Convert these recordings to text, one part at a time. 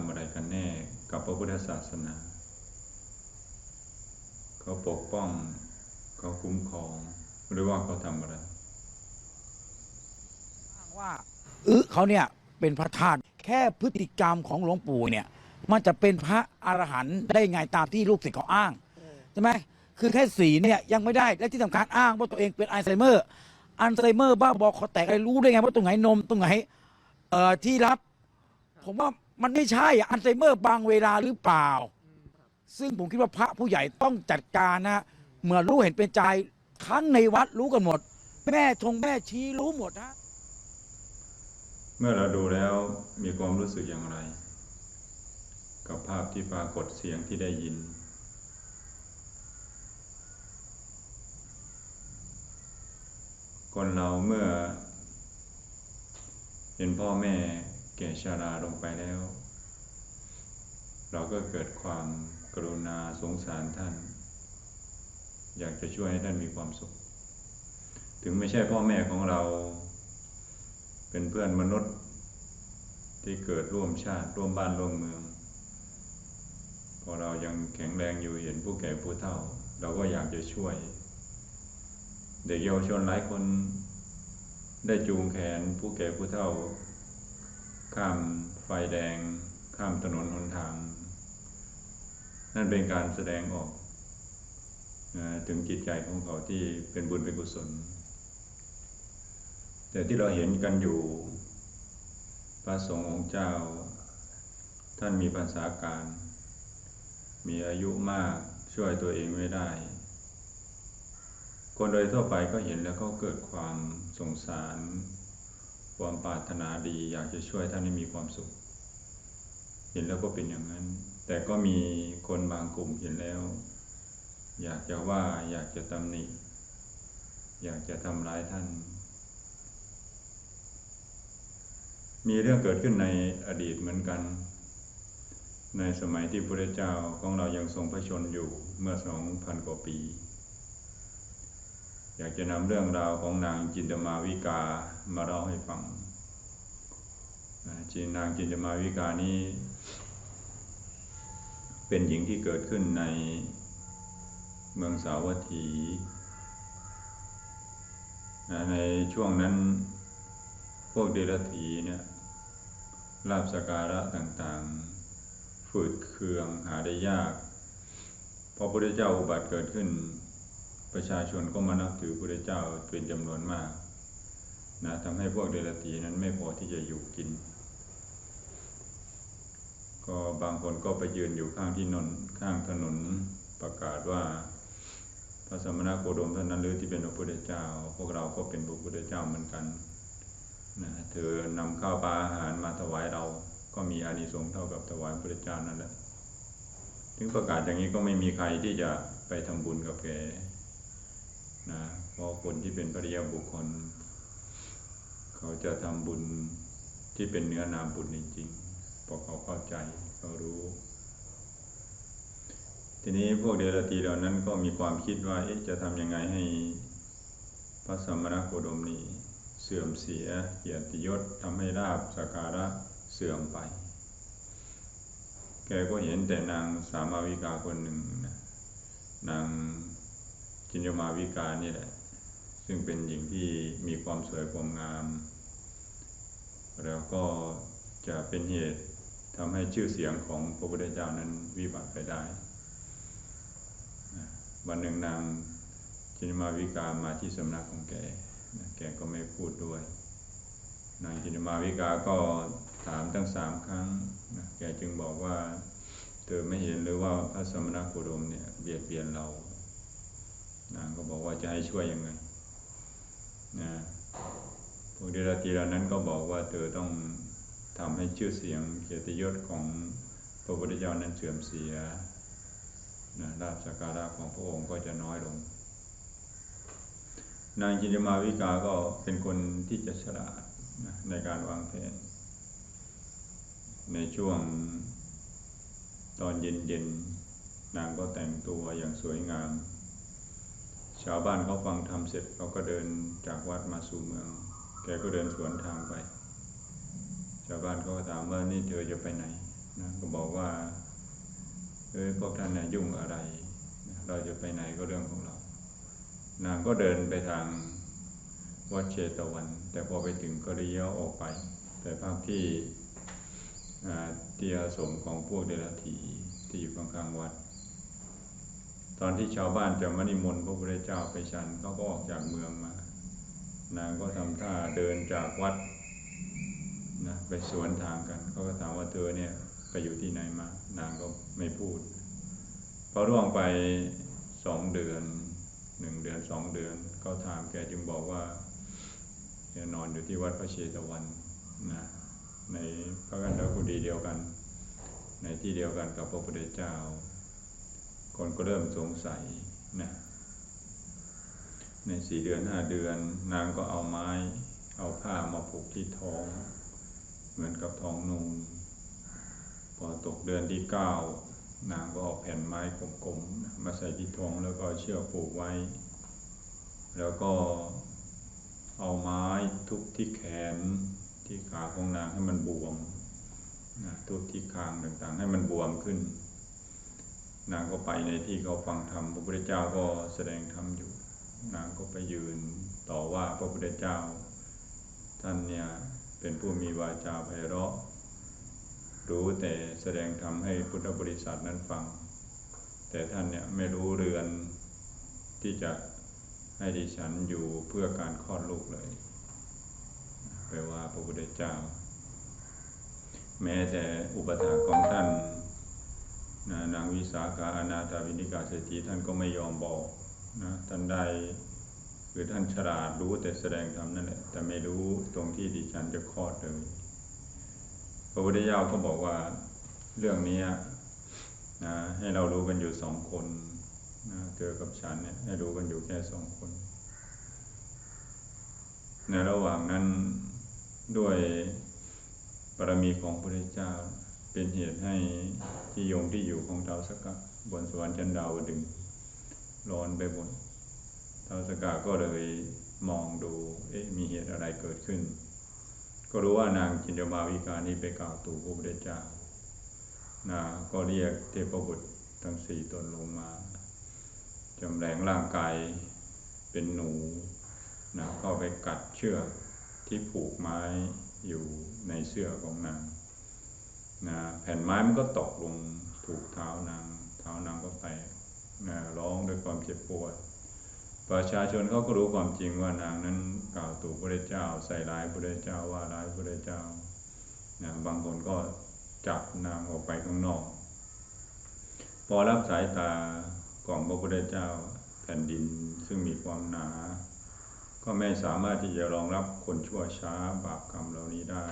ำอะไรกันแน่กับพระพุทธศาสนา เขาปกป้อง เขาคุ้มครองหรือว่าเขาทำอะไรอ้างว่าเออเขาเนี่ยเป็นพระธาตุแค่พฤติกรรมของหลวงปู่เนี่ย มันจะเป็นพระอรหันต์ได้ไงตามที่ลูกศิษย์เขาอ้างใช่ไหมคือแค่สีเนี่ยยังไม่ได้และที่สำคัญอ้างว่าตัวเองเป็นอัลไซเมอร์อัลไซเมอร์บ้าบอคอแตกอะไรรู้ได้ไงว่าตรงไหนนมตรงไหนเอ่อที่รับ ผมว่า มันไม่ใช่อัลไซเมอร์บางเวลาหรือเปล่า ซึ่งผมคิดว่าพระผู้ใหญ่ต้องจัดการนะเมื่อรู้เห็นเป็นใจทั้งในวัดรู้กันหมด แม่ชงแม่ชี้รู้หมดนะเมื่อเราดูแล้วมีความรู้สึกอย่างไร กับภาพที่ปรากฏเสียงที่ได้ยิน คนเราเมื่อ เห็นพ่อแม่ แก่ชาราลงไปแล้ว เราก็เกิดความกรุณาสงสารท่าน อยากจะช่วยให้ท่านมีความสุข ถึงไม่ใช่พ่อแม่ของเรา เป็นเพื่อนมนุษย์ ที่เกิดร่วมชาติร่วมบ้านร่วมเมือง พอเรายังแข็งแรงอยู่เห็นผู้แก่ผู้เฒ่า เราก็อยากจะช่วย เด็กเยาวชนหลายคนได้จูงแขนผู้แก่ผู้เฒ่า ข้ามไฟแดง ข้ามถนนหนทาง นั่นเป็นการแสดงออกถึงจิตใจของเขาที่เป็นบุญเป็นกุศล แต่ที่เราเห็นกันอยู่ พระสงฆ์องค์เจ้า ท่านมีภาษาการ มีอายุมากช่วยตัวเองไม่ได้ คนโดยทั่วไปก็เห็นแล้วก็เกิดความสงสาร ความปรารถนาดี อยากจะช่วยท่านให้มีความสุข เห็นแล้วก็เป็นอย่างนั้น แต่ก็มีคนบางกลุ่มเห็นแล้ว อยากจะว่าอยากจะตำหนิ อยากจะทำร้ายท่าน มีเรื่องเกิดขึ้นในอดีตเหมือนกัน ในสมัยที่พระเจ้าของเรายังทรงพระชนอยู่เมื่อสองพันกว่าปี อยากจะนำเรื่องราวของนางจินตมาวิกามาเล่าให้ฟังจีนางจินตมาวิกานี้ เป็นหญิงที่เกิดขึ้นในเมืองสาวัตถีในช่วงนั้นพวกเดรัจฉีเนี่ยลาบสกการะต่างๆ ฝืดเคืองหาได้ยากพอพระพุทธเจ้าอุบัติเกิดขึ้น ประชาชนก็มานับถือพระพุทธเจ้าเป็นจำนวนมากนะทำให้พวกเดรัจฉีนั้นไม่พอที่จะอยู่กิน ก็บางคนก็ไปยืนอยู่ข้างที่นนข้างถนนประกาศว่าพระสมณโคดมเท่านั้นหรือที่เป็นพระพุทธเจ้า พวกเราก็เป็นพระพุทธเจ้าเหมือนกันนะเธอนำข้าวปลาอาหารมาถวายเราก็มีอานิสงส์เท่ากับถวายพระพุทธเจ้านั่นแหละถึงประกาศอย่างนี้ก็ไม่มีใครที่จะไปทำบุญกับแก นะเพราะคนที่เป็นปริยาบุคคล เขาจะทำบุญที่เป็นเนื้อนามบุญจริงๆเพราะเขาเข้าใจเขารู้ ทีนี้พวกเดรัจฉีเหล่านั้นก็มีความคิดว่าเอ๊ะจะทำยังไงให้พระสมณโคดมนี้เสื่อมเสียเกียรติยศทำให้ลาบสักการะเสื่อมไป แกก็เห็นแต่นางสามาวิกาคนหนึ่งนะนาง จินยมาวิกานี่แหละ ซึ่งเป็นหญิงที่มีความสวยความงาม แล้วก็จะเป็นเหตุทำให้ชื่อเสียงของพระพุทธเจ้านั้นวิบัติไปได้ วันหนึ่งนางจินมาวิกามาที่สำนักของแก แกก็ไม่พูดด้วย นางจินมาวิกาก็ถามทั้งสามครั้ง แกจึงบอกว่า เธอไม่เห็นหรือว่าพระสมณโคดมเนี่ยเบียดเบียนเรา นางก็บอกว่าจะให้ช่วยยังไงนะพวกเดรัจฉีเหล่านั้นก็บอกว่าเธอต้องทำให้ชื่อเสียงเกียรติยศของพระพุทธเจ้านั้นเสื่อมเสียนะลาภสักการะของพระองค์ก็จะน้อยลง นางจินมาวิกาก็เป็นคนที่จะฉลาดนะในการวางแผน ในช่วงตอนเย็นๆนางก็แต่งตัวอย่างสวยงาม ชาวบ้านเขาฟังทำเสร็จเขาก็เดินจากวัดมาสู่เมือง แกก็เดินสวนทางไป ชาวบ้านเขาก็ถามว่านี่เธอจะไปไหนนะก็บอกว่าเอ้ยพวกท่านน่ะยุ่งอะไรเราจะไปไหนก็เรื่องของเรา นางก็เดินไปทางวัดเชตวัน แต่พอไปถึงก็เลี้ยวออกไป แต่ภาคที่เตียสมของพวกเดรัจฉีที่อยู่ข้างๆวัด ตอนที่ชาวบ้านจะมานิมนต์พระพุทธเจ้าไปฉันเขาก็ออกจากเมืองมา นางก็ทำท่าเดินจากวัดนะไปสวนทางกันเขาก็ถามว่าเธอเนี่ยไปอยู่ที่ไหนมา นางก็ไม่พูดพอร่วงไปสองเดือนหนึ่งเดือนสองเดือนเขาถามแกจึงบอกว่าแกนอนอยู่ที่วัดพระเชตวันนะในพระกันดกุฎีเดียวกัน ในที่เดียวกันกับพระพุทธเจ้า คนก็เริ่มสงสัยนะในสี่เดือนห้าเดือน นางก็เอาไม้ เอาผ้ามาผูกที่ท้อง เหมือนกับท้องนุ่งพอตกเดือนที่เก้านางก็เอาแผ่นไม้กลมๆมาใส่ที่ท้องแล้วก็เอาเชือกผูกไว้ แล้วก็เอาไม้ทุบที่แขนที่ขาของนางให้มันบวมนะทุบที่คางต่างๆ ให้มันบวมขึ้น นางก็ไปในที่เขาฟังธรรมพระพุทธเจ้าก็แสดงธรรมอยู่ นางก็ไปยืนต่อว่าพระพุทธเจ้า ท่านเนี่ยเป็นผู้มีวาจาไพเราะ รู้แต่แสดงธรรมให้พุทธบริษัทนั้นฟัง แต่ท่านเนี่ยไม่รู้เรือนที่จะให้ดิฉันอยู่เพื่อการคลอดลูกเลย ไปว่าพระพุทธเจ้า แม้แต่อุปถาของท่าน นะนางวิสาขาอนาถาวินิกาเศรษฐีท่านก็ไม่ยอมบอกนะท่านได้คือท่านฉลาดรู้แต่แสดงธรรมนั่นแหละแต่ไม่รู้ตรงที่ดิฉันจะคลอดเลยพระพุทธเจ้าก็บอกว่าเรื่องนี้นะให้เรารู้กันอยู่สองคนนะเธอกับฉันเนี่ยให้รู้กันอยู่แค่สองคนในระหว่างนั้นด้วยบารมีของพระพุทธเจ้า เป็นเหตุให้ที่โยงที่อยู่ของเท้าวสกกัดบนสวรรค์ชั้นดาวดึงร้อนไปหมดท้าวสกกัดก็เลยมองดู เอ๊ะมีเหตุอะไรเกิดขึ้น ก็รู้ว่านางจินดามาวิกานี้ไปกล่าวตู่พระพุทธเจ้านะก็เรียกเทพบุตรทั้งสี่ตนลงมาจำแรงร่างกายเป็นหนูนะเข้าไปกัดเชือกที่ผูกไม้อยู่ในเสื้อของนาง นะแผ่นไม้มันก็ตกลงถูกเท้านางเท้านางก็แตกนะร้องด้วยความเจ็บปวด ประชาชนเขาก็รู้ความจริงว่านางนั้นกล่าวตู่พระเจ้า ใส่ร้ายพระเจ้าว่าร้ายพระเจ้านะบางคนก็จับนางออกไปข้างนอก พอรับสายตาของพระพุทธเจ้าแผ่นดินซึ่งมีความหนา ก็ไม่สามารถที่จะรองรับคนชั่วช้าบาปกรรมเหล่านี้ได้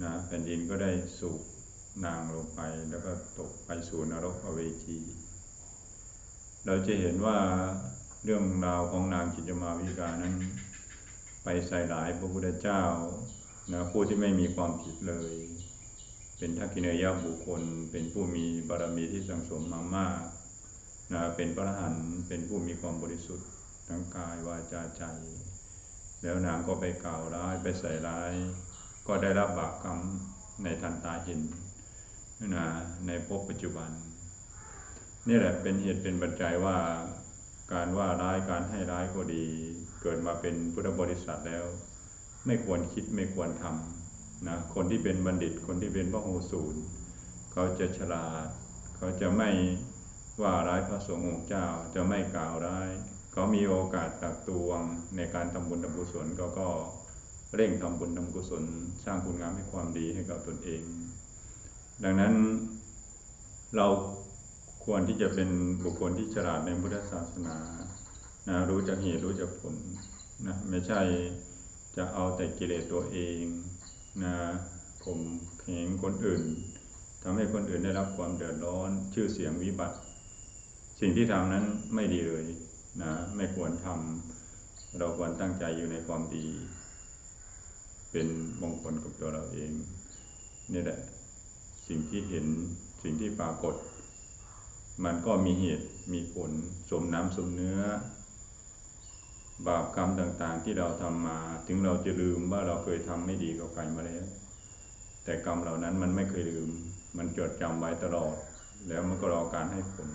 นะแผ่นดินก็ได้สูบนางลงไปแล้วก็ตกไปสู่นรกอเวจี เราจะเห็นว่าเรื่องราวของนางจิตมาวิกานั้น ไปใส่หลายพระพุทธเจ้านะผู้ที่ไม่มีความผิดเลย เป็นทักกิเนยบุคคล เป็นผู้มีบารมีที่สังสมมามากนะเป็นพระอรหันต์เป็นผู้มีความบริสุทธิ์ทั้งกายวาจาใจ แล้วนางก็ไปกล่าวร้ายไปใส่ร้าย ก็ได้รับบาปกรรมในทันตาเห็นนะในภพปัจจุบัน นี่แหละเป็นเหตุเป็นปัจจัยว่าการว่าร้ายการให้ร้ายก็ดี เกิดมาเป็นพุทธบริษัทแล้ว ไม่ควรคิดไม่ควรทำนะคนที่เป็นบัณฑิตคนที่เป็นพระโหสูตรเขาจะฉลาด เขาจะไม่ว่าร้ายพระสงฆ์องค์เจ้าจะไม่กล่าวร้าย เขามีโอกาสตักตวงในการทำบุญทำกุศลเขาก็ เร่งทำบุญทำกุศล สร้างคุณงามให้ความดีให้กับตนเอง ดังนั้นเราควรที่จะเป็นบุคคลที่ฉลาดในพุทธศาสนานะรู้จักเหตุรู้จักผลนะไม่ใช่จะเอาแต่กิเลสตัวเองนะข่มเหงคนอื่นทำให้คนอื่นได้รับความเดือดร้อน ชื่อเสียงวิบัติ สิ่งที่ทำนั้นไม่ดีเลยนะไม่ควรทำเราควรตั้งใจอยู่ในความดี เป็นมงคลกับตัวเราเอง นี่แหละ สิ่งที่เห็นสิ่งที่ปรากฏ มันก็มีเหตุมีผลสมน้ำสมเนื้อ บาปกรรมต่างๆ ที่เราทำมา ถึงเราจะลืมว่าเราเคยทำไม่ดีกับใครมาแล้ว แต่กรรมเหล่านั้นมันไม่เคยลืม มันจดจำไว้ตลอด แล้วมันก็รอการให้ผล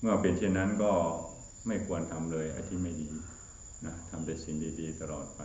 เมื่อเป็นเช่นนั้นก็ไม่ควรทำเลยไอ้ที่ไม่ดีนะทำแต่สิ่งดี ๆ ตลอดไป